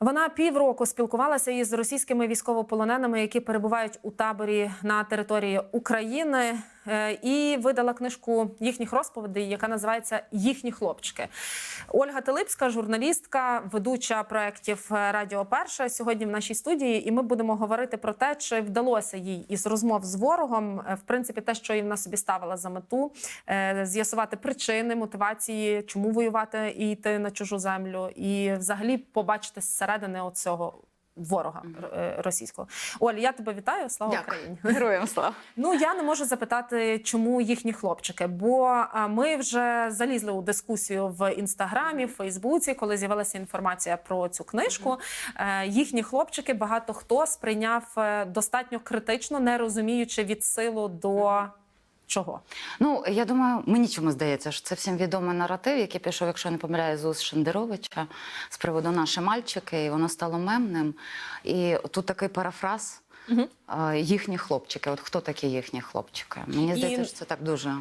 Вона півроку спілкувалася із російськими військовополоненими, які перебувають у таборі на території України, і видала книжку їхніх розповідей, яка називається Їхні хлопчики. Ольга Телипська, журналістка, ведуча проєктів е, Радіо Перша сьогодні в нашій студії. І ми будемо говорити про те, чи вдалося їй із розмов з ворогом, е, в принципі, те, що і вона собі ставила за мету, е, з'ясувати причини, мотивації, чому воювати і йти на чужу землю, і взагалі побачити зсередини оцього ворога е, російського. Оль, я тебе вітаю. Слава Україні! Героям слава. Ну я не можу запитати, чому їхні хлопчики, бо ми вже залізли у дискусію в інстаграмі, в Фейсбуці, коли з'явилася інформація про цю книжку. Е, Їхні хлопчики багато хто сприйняв е, достатньо критично, не розуміючи від силу до чого. Ну я думаю, мені чому здається, що це всім відомий наратив, який пішов, якщо я не помиляю, з уст Шендеровича з приводу наші мальчики, і воно стало мемним. І тут такий парафраз. Угу. Їхні хлопчики. От хто такі їхні хлопчики? Мені здається, І- що це так дуже.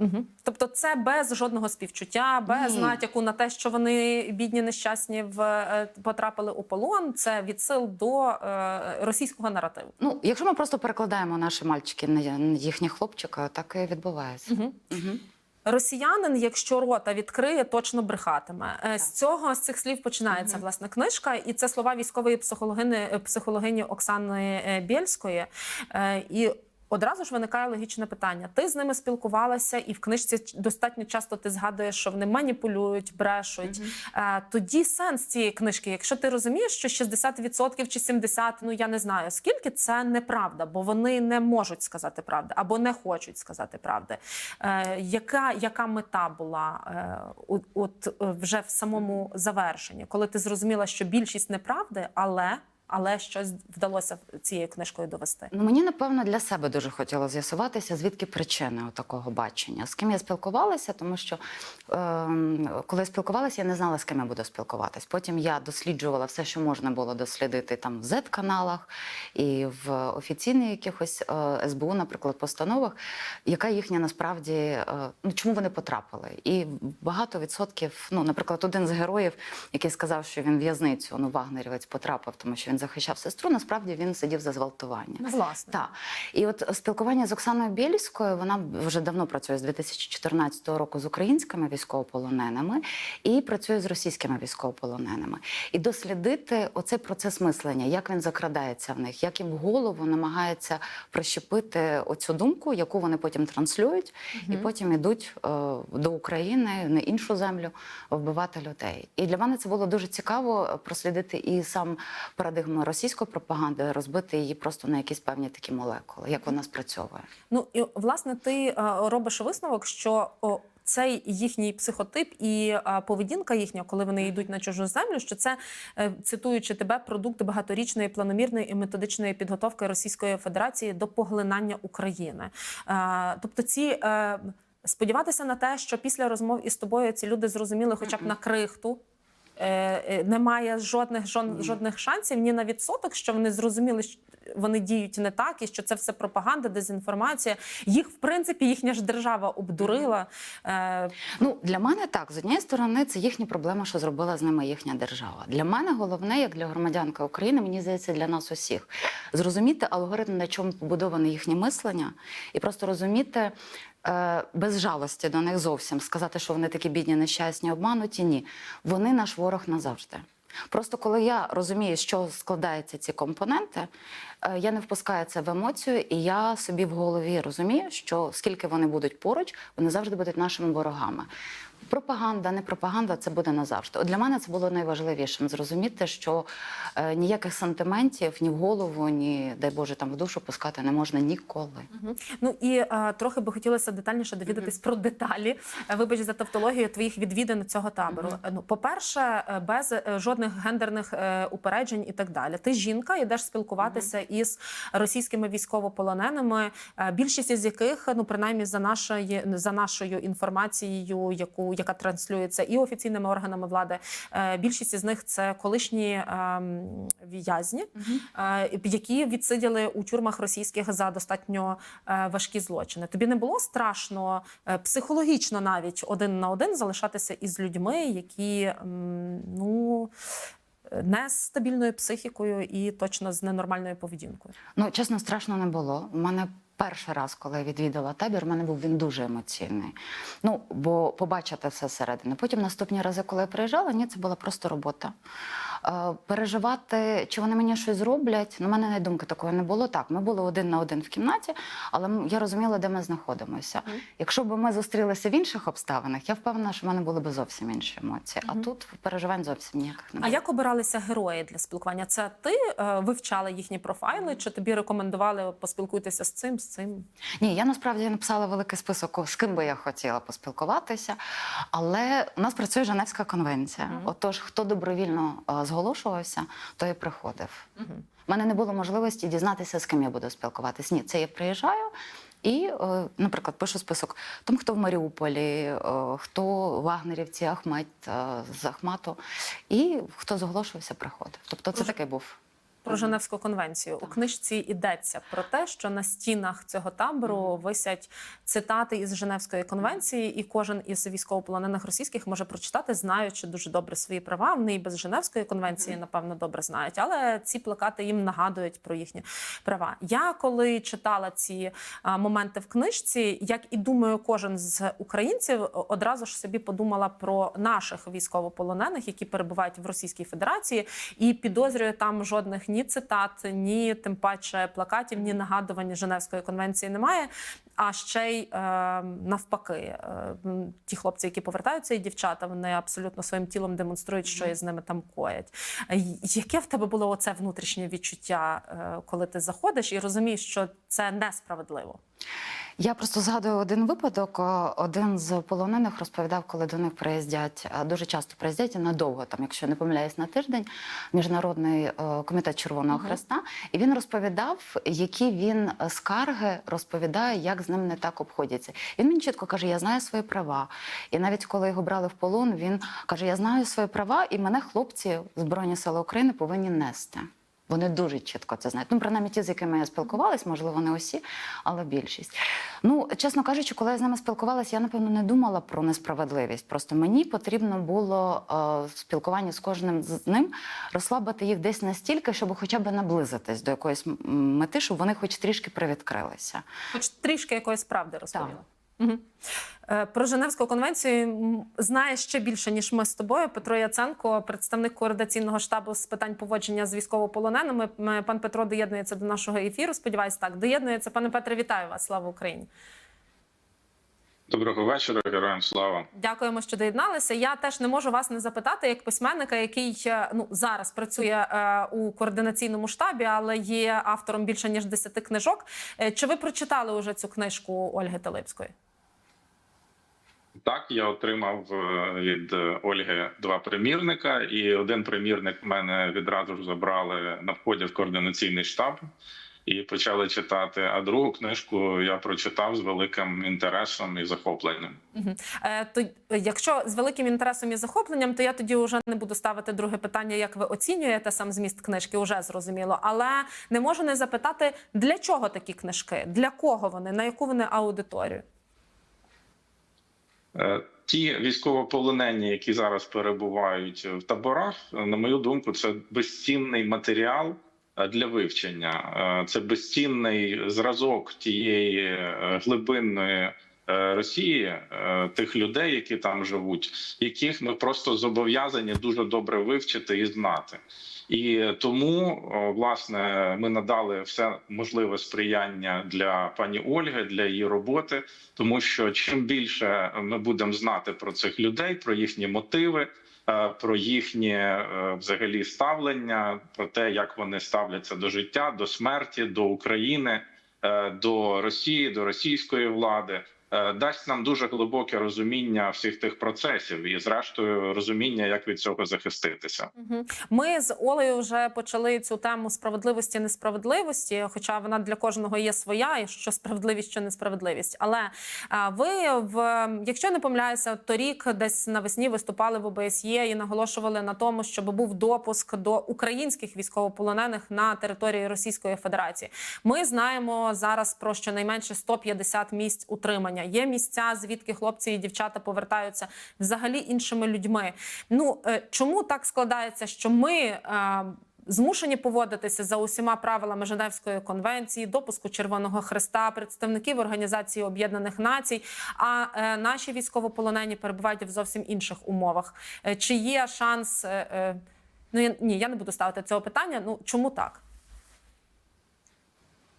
Угу. Тобто, це без жодного співчуття, без Ні. натяку на те, що вони бідні нещасні в е, потрапили у полон. Це відсил до е, російського наративу. Ну, якщо ми просто перекладаємо наші мальчики на на їхні хлопчика, так і відбувається. Угу. Угу. Росіянин, якщо рота відкриє, точно брехатиме. Е, З цього з цих слів починається власне книжка, і це слова військової психологини е, психологині Оксани Бєльської. І одразу ж виникає логічне питання: ти з ними спілкувалася, і в книжці достатньо часто ти згадуєш, що вони маніпулюють, брешуть. Е, Тоді сенс цієї книжки, якщо ти розумієш, що 60% чи 70%, ну я не знаю скільки, це неправда, бо вони не можуть сказати правди або не хочуть сказати правди. Е, яка, яка мета була е, от, от вже в самому завершенні, коли ти зрозуміла, що більшість неправди, але, але щось вдалося цією книжкою довести? Ну, мені напевно для себе дуже хотіло з'ясуватися, звідки причини такого бачення. З ким я спілкувалася, тому що ем, коли я спілкувалася, я не знала, з ким я буду спілкуватись. Потім я досліджувала все, що можна було дослідити там в Z-каналах і в офіційних якихось е, СБУ, наприклад, постановах, яка їхня насправді е, ну чому вони потрапили. І багато відсотків, ну, наприклад, один з героїв, який сказав, що він в'язницю, ну, вагнерівець потрапив, тому що він захищав сестру. Насправді він сидів за зґвалтування. Ну, власне. Так. І от спілкування з Оксаною Бєльською, вона вже давно працює з 2014 року з українськими військовополоненими і працює з російськими військовополоненими. І дослідити оцей процес мислення, як він закрадається в них, як їм в голову намагається прищепити оцю думку, яку вони потім транслюють, і потім ідуть е, до України на іншу землю вбивати людей. І для мене це було дуже цікаво прослідити і сам парадигму російської пропаганди, розбити її просто на якісь певні такі молекули, як вона спрацьовує. Ну і власне ти е, робиш висновок, що цей їхній психотип і е, поведінка їхня, коли вони йдуть на чужу землю, що це е, цитуючи тебе, продукт багаторічної планомірної і методичної підготовки Російської Федерації до поглинання України. Тобто, ці сподіватися на те, що після розмов із тобою ці люди зрозуміли, хоча б на крихту. Е, е, Немає жодних жодних шансів ні на відсоток, що вони зрозуміли, що вони діють не так, і що це все пропаганда, дезінформація. Їх, в принципі, їхня ж держава обдурила. Е, Ну для мене так з однієї сторони це їхня проблема, що зробила з ними їхня держава. Для мене головне, як для громадянки України, мені здається, для нас усіх зрозуміти алгоритм, на чому побудоване їхнє мислення, і просто розуміти. Е, Без жалості до них зовсім сказати, що вони такі бідні, нещасні, обмануті. Ні, вони наш ворог назавжди. Просто коли я розумію, що складаються ці компоненти, е, я не впускаю це в емоцію, і я собі в голові розумію, що скільки вони будуть поруч, вони завжди будуть нашими ворогами. Пропаганда, не пропаганда, це буде назавжди. От для мене це було найважливішим зрозуміти, що е, ніяких сантиментів ні в голову, ні дай Боже там в душу пускати не можна ніколи. Мгм. Ну і е, трохи би хотілося детальніше довідатись про деталі. Е, Вибач за тавтологію твоїх відвідин цього табору. Е, Ну, по-перше, е, без жодних гендерних упереджень і так далі. Ти жінка, йдеш спілкуватися із російськими військовополоненими, більшість із яких, ну принаймні за нашої за нашою інформацією, яку яка транслюється і офіційними органами влади, е, більшість із них це колишні ем, в'язні, е, які відсиділи у тюрмах російських за достатньо е, важкі злочини. Тобі не було страшно психологічно навіть один на один залишатися із людьми, які ну. е, нестабільною психікою і точно з ненормальною поведінкою. Ну, чесно, страшно не було. У мене перший раз, коли я відвідала табір, в мене був він дуже емоційний. Ну, бо побачити все зсередини. Потім наступні рази, коли я приїжджала, ні, це була просто робота. Е, переживати, чи вони мені щось зроблять. Ну, у мене навіть думки такої не було. Так, ми були один на один в кімнаті, але я розуміла, де ми знаходимося. Якщо б ми зустрілися в інших обставинах, я впевнена, що в мене були б зовсім інші емоції. А тут переживань зовсім ніяких не А як обиралися герої для спілкування? Це ти е, вивчала їхні профайли, чи тобі рекомендували поспілкуйтеся з цим, з цим? Ні, я насправді написала великий список, з ким би я хотіла поспілкуватися, але у нас працює Женевська конвенція. Отож, хто добровільно е, зголошувався, той приходив. У мене не було можливості дізнатися, з ким я буду спілкуватись. Ні, це я приїжджаю. І, е, наприклад, пишу список там, хто в Маріуполі, е, хто вагнерівці, Ахмат е, з Ахмату, і хто зголошувався, приходив. Тобто, це такий був. Про Женевську конвенцію. У книжці йдеться про те, що на стінах цього табору висять цитати із Женевської конвенції, і кожен із військовополонених російських може прочитати, знаючи дуже добре свої права. Вони і без Женевської конвенції, напевно, добре знають, але ці плакати їм нагадують про їхні права. Я коли читала ці а, моменти в книжці, як і думаю, кожен з українців одразу ж собі подумала про наших військовополонених, які перебувають в Російській Федерації, і підозрюю там жодних ні цитат, ні тим паче плакатів, ні нагадувань Женевської конвенції немає. А ще й е, навпаки, е, ті хлопці, які повертаються, і дівчата, вони абсолютно своїм тілом демонструють, що із ними там коять. Е, Яке в тебе було оце внутрішнє відчуття, е, коли ти заходиш і розумієш, що це несправедливо? Я просто згадую один випадок. Один з полонених розповідав, коли до них приїздять дуже часто приїздять і надовго, там, якщо не помиляюсь, на тиждень, міжнародний е, комітет Червоного Хреста. І він розповідав, які він е, скарги розповідає, як з ним не так обходяться. Він мені чітко каже: Я знаю свої права. І навіть коли його брали в полон, він каже: Я знаю свої права, і мене хлопці Збройні Сили України повинні нести. Вони дуже чітко це знають. Ну, принаймні ті, з якими я спілкувалась, можливо, не усі, але більшість. Ну, чесно кажучи, коли я з ними спілкувалася, я напевно не думала про несправедливість. Просто мені потрібно було е, в спілкуванні з кожним з ним розслабити їх десь настільки, щоб хоча б наблизитись до якоїсь мети, щоб вони хоч трішки привідкрилися. Хоч трішки якоїсь правди розповіла. Угу. Про Женевську конвенцію знає ще більше ніж ми з тобою. Петро Яценко, представник координаційного штабу з питань поводження з військовополоненими. Пан Петро доєднується до нашого ефіру. Сподіваюсь, так доєднується. Пане Петре, вітаю вас! Слава Україні! Доброго вечора, героям слава. Дякуємо, що доєдналися. Я теж не можу вас не запитати, як письменника, який е, ну зараз працює е, у координаційному штабі, але є автором більше ніж 10 книжок. Е, Чи ви прочитали уже цю книжку Ольги Талипської? Так, я отримав е, від Ольги два примірника, і один примірник мене відразу ж забрали на вході в координаційний штаб і почали читати. А другу книжку я прочитав з великим інтересом і захопленням. Е, То якщо з великим інтересом і захопленням, то я тоді вже не буду ставити друге питання, як ви оцінюєте сам зміст книжки, уже зрозуміло. Але не можу не запитати, для чого такі книжки, для кого вони, на яку вони аудиторію? Е, Ті військовополонені, які зараз перебувають в таборах, на мою думку, це безцінний матеріал е, для вивчення. Е, Це безцінний зразок тієї глибинної Росії, тих людей, які там живуть, яких ми просто зобов'язані дуже добре вивчити і знати. І тому власне ми надали все можливе сприяння для пані Ольги для її роботи, тому що чим більше ми будемо знати про цих людей, про їхні мотиви, е, про їхнє е, взагалі ставлення, про те, як вони ставляться до життя, до смерті, до України, е, до Росії, до російської влади. Е, Дасть нам дуже глибоке розуміння всіх тих процесів і, зрештою, розуміння, як від цього захиститися. Ми з Олею вже почали цю тему справедливості несправедливості, хоча вона для кожного є своя, і що справедливість, що несправедливість. Але ви в якщо не помиляюся, торік десь навесні виступали в ОБСЄ і наголошували на тому, щоб був допуск до українських військовополонених на території Російської Федерації. Ми знаємо зараз про щонайменше 150 місць утримання відновлення. Є місця, звідки хлопці і дівчата повертаються взагалі іншими людьми. Ну е, чому так складається, що ми. е, Змушені поводитися за усіма правилами Женевської конвенції, допуску Червоного Христа, представників Організації Об'єднаних Націй. А е, наші військовополонені перебувають в зовсім інших умовах. Е, чи є шанс? Е, е, ну я, ні, я не буду ставити цього питання. Ну чому так?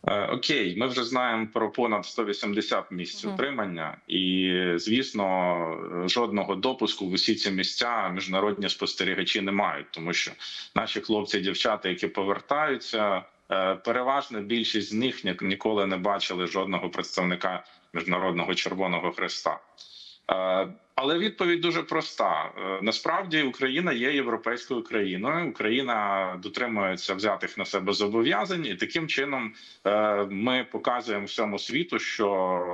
Е, Окей, ми вже знаємо про понад 180 місць утримання, і звісно, жодного допуску в усі ці місця міжнародні спостерігачі не мають, тому що наші хлопці і дівчата, які повертаються, е, переважна більшість з них ніколи не бачили жодного представника міжнародного Червоного Хреста. Е, Але відповідь дуже проста. Е, Насправді Україна є європейською країною. Україна дотримується взятих на себе зобов'язань, і таким чином е, ми показуємо всьому світу, що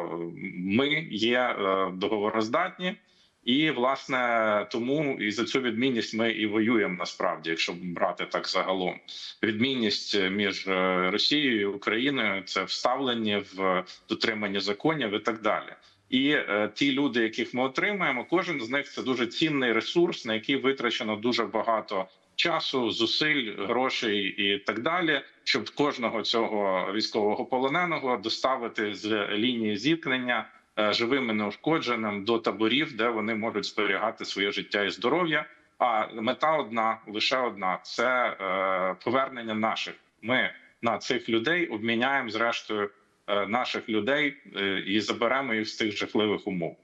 ми є договороздатні. І власне тому і за цю відмінність ми і воюємо насправді, якщо брати так загалом. Відмінність між Росією і Україною це вставлені в дотримання законів і так далі. І е, ті люди, яких ми отримаємо, кожен з них це дуже цінний ресурс, на який витрачено дуже багато часу, зусиль, грошей і так далі, щоб кожного цього військового полоненого доставити з лінії зіткнення е, живим і неушкодженим до таборів, де вони можуть зберігати своє життя і здоров'я. А мета одна, лише одна це е, повернення наших. Ми на цих людей обміняємо зрештою наших людей е, і заберемо їх з тих жахливих умов.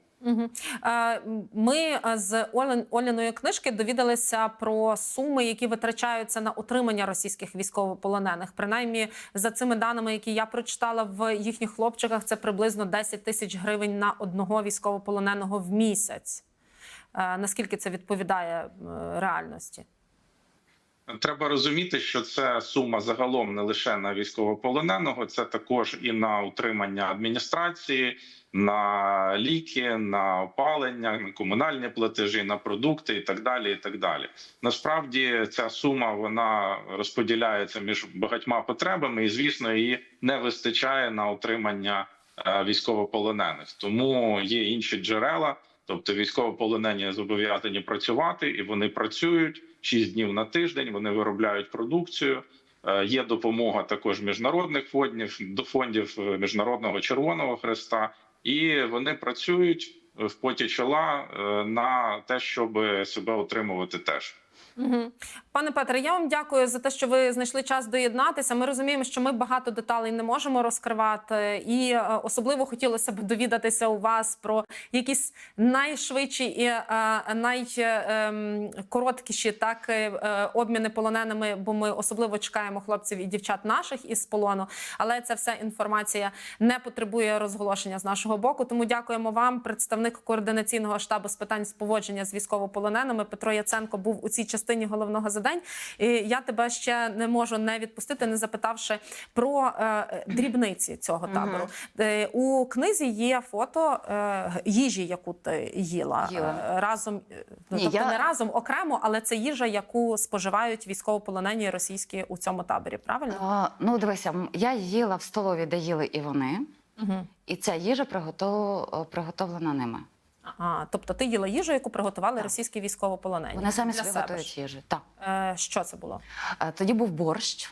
Ми е, з Оляної книжки довідалися про суми, які витрачаються на утримання російських військовополонених. Принаймні, за цими даними, які я прочитала в їхніх хлопчиках, це приблизно 10 тисяч гривень на одного військовополоненого в місяць. Е, Наскільки це відповідає е, реальності? Треба розуміти, що це сума загалом не лише на військовополоненого, це також і на утримання адміністрації, на ліки, на опалення, на комунальні платежі, на продукти і так далі. І так далі. Насправді ця сума вона розподіляється між багатьма потребами, і звісно, її не вистачає на утримання е, військовополонених. Тому є інші джерела. Тобто військовополонені зобов'язані працювати, і вони працюють 6 днів на тиждень. Вони виробляють продукцію. Е, Є допомога також міжнародних фондів до фондів е, міжнародного Червоного Хреста, і вони працюють в поті чола е, на те, щоб себе утримувати теж. Угу. Пане Петре, я вам дякую за те, що ви знайшли час доєднатися. Ми розуміємо, що ми багато деталей не можемо розкривати, і е, особливо хотілося б довідатися у вас про якісь найшвидші і е, найкороткіші так е, е, обміни полоненими, бо ми особливо чекаємо хлопців і дівчат наших із полону. Але ця вся інформація не потребує розголошення з нашого боку. Тому дякуємо вам, представник координаційного штабу з питань поводження з військовополоненими Петро Яценко був у цій частині головного задань. І я тебе ще не можу не відпустити, не запитавши про е, дрібниці цього табору. Е, у книзі є фото е, їжі, яку ти їла, Їла. Е, разом. е, Ну, Ні, тобто я- не разом окремо, але це їжа, яку споживають військовополонені російські у цьому таборі. Правильно? А, ну, дивися, м, я їла в столові, де їли і вони, Угу. і ця їжа приготов... приготовлена ними. А, тобто ти їла їжу, яку приготували Так. російські військовополонені. Вони самі собі готують їжу. Так. Е, що це було? Е, Тоді був борщ,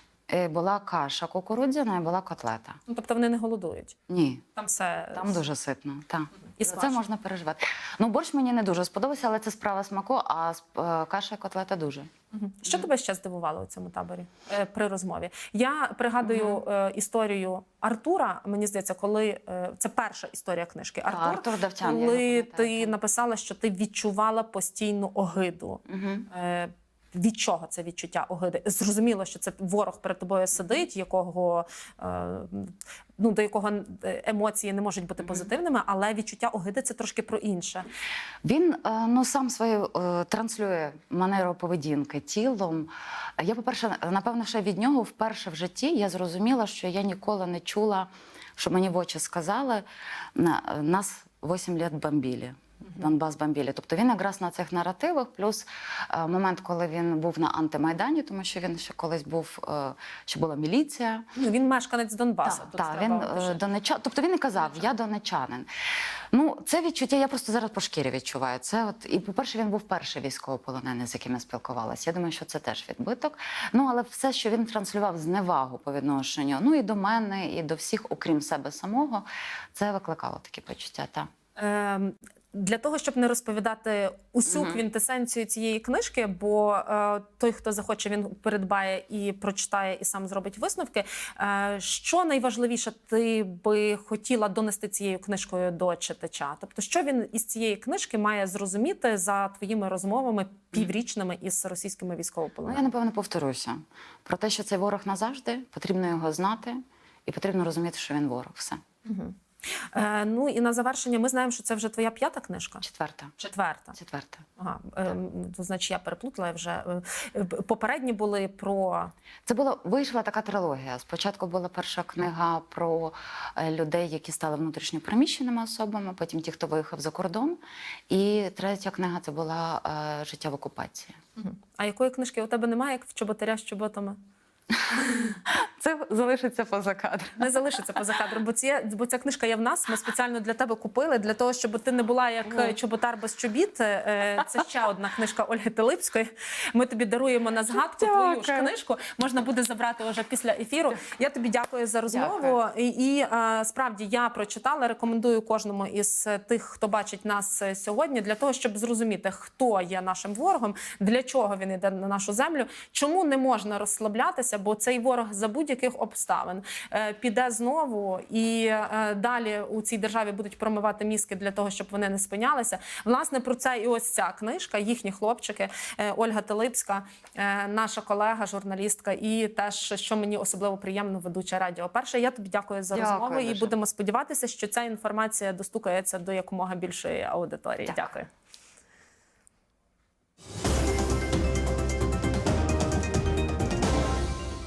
була каша кукурудзяна і була котлета. Ну тобто вони не голодують. Ні, Там все там дуже ситно. Так. і це можна переживати. Ну, борщ мені не дуже сподобався, але це справа смаку, а е, каша і котлета дуже. Мгм. Що тебе ще здивувало у цьому таборі е, при розмові? Я пригадую е, історію Артура. Мені здається, коли е, це перша історія книжки. Та, Артур, Артур Давтян. коли ти написала, що ти відчувала постійну огиду. Мгм. Е, від чого це відчуття огиди? Зрозуміло, що це ворог перед тобою сидить, якого е, ну до якого е, емоції не можуть бути позитивними, але відчуття огиди це трошки про інше. Він е, ну сам свою е, транслює манеру поведінки тілом. Я, по-перше, напевно, ще від нього вперше в житті я зрозуміла, що я ніколи не чула, що мені в очі сказали. Нас 8 лет бомбили. Донбас Бамбілі. Тобто він якраз на цих наративах, плюс е, момент, коли він був на антимайдані, тому що він ще колись був, е, ще була міліція. Ну, він мешканець Донбасу. Так, треба він е, донеча... Тобто він і казав, я донечанин. Ну, це відчуття, я просто зараз по шкірі відчуваю. Це от, і, по-перше, він був перший військовополонений, з яким я спілкувалася. Я думаю, що це теж відбиток. Ну, але все, що він транслював зневагу по відношенню, ну і до мене, і до всіх, окрім себе самого, це викликало такі почуття. Так. Для того щоб не розповідати усю Мгм. квінтесенцію цієї книжки, бо е, той, хто захоче, він передбає і прочитає, і сам зробить висновки. Е, що найважливіше ти би хотіла донести цією книжкою до читача? Тобто, що він із цієї книжки має зрозуміти за твоїми розмовами піврічними із російськими Ну, я напевно повторюся про те, що цей ворог назавжди, потрібно його знати, і потрібно розуміти, що він ворог. Все. Мгм. Е, ну і на завершення ми знаємо, що це вже твоя п'ята книжка. Четверта. Четверта. Четверта. Ага, ем, то, значить, я переплутала я вже. е, е, Попередні були про Це була вийшла така трилогія. Спочатку була перша книга про е, людей, які стали внутрішньо переміщеними особами, потім ті, хто виїхав за кордон. І третя книга це була е, життя в окупації. А якої книжки у тебе немає, як в чоботаря з чоботами? Це залишиться поза кадром. Не залишиться поза кадром, бо ці, бо ця книжка є в нас. Ми спеціально для тебе купили для того, щоб ти не була як Ну. е, чоботар без чобіт. Е, Це ще одна книжка Ольги Телипської. Ми тобі даруємо на згадку твою ж книжку. Можна буде забрати вже після ефіру. Я тобі дякую за розмову. Дякую. І, і е, справді я прочитала. Рекомендую кожному із е, тих, хто бачить нас е, сьогодні, для того, щоб зрозуміти, хто є нашим ворогом, для чого він йде на нашу землю, чому не можна розслаблятися, бо цей ворог за будь-яких обставин е, піде знову і е, далі у цій державі будуть промивати мізки для того, щоб вони не спинялися. Власне про це і ось ця книжка, їхні хлопчики, е, Ольга Телипська, наша колега, журналістка, і теж що мені особливо приємно, ведуча радіо. Перше, я тобі дякую за Дякую розмову і будемо сподіватися, що ця інформація достукається до якомога більшої аудиторії. Дякую. дякую.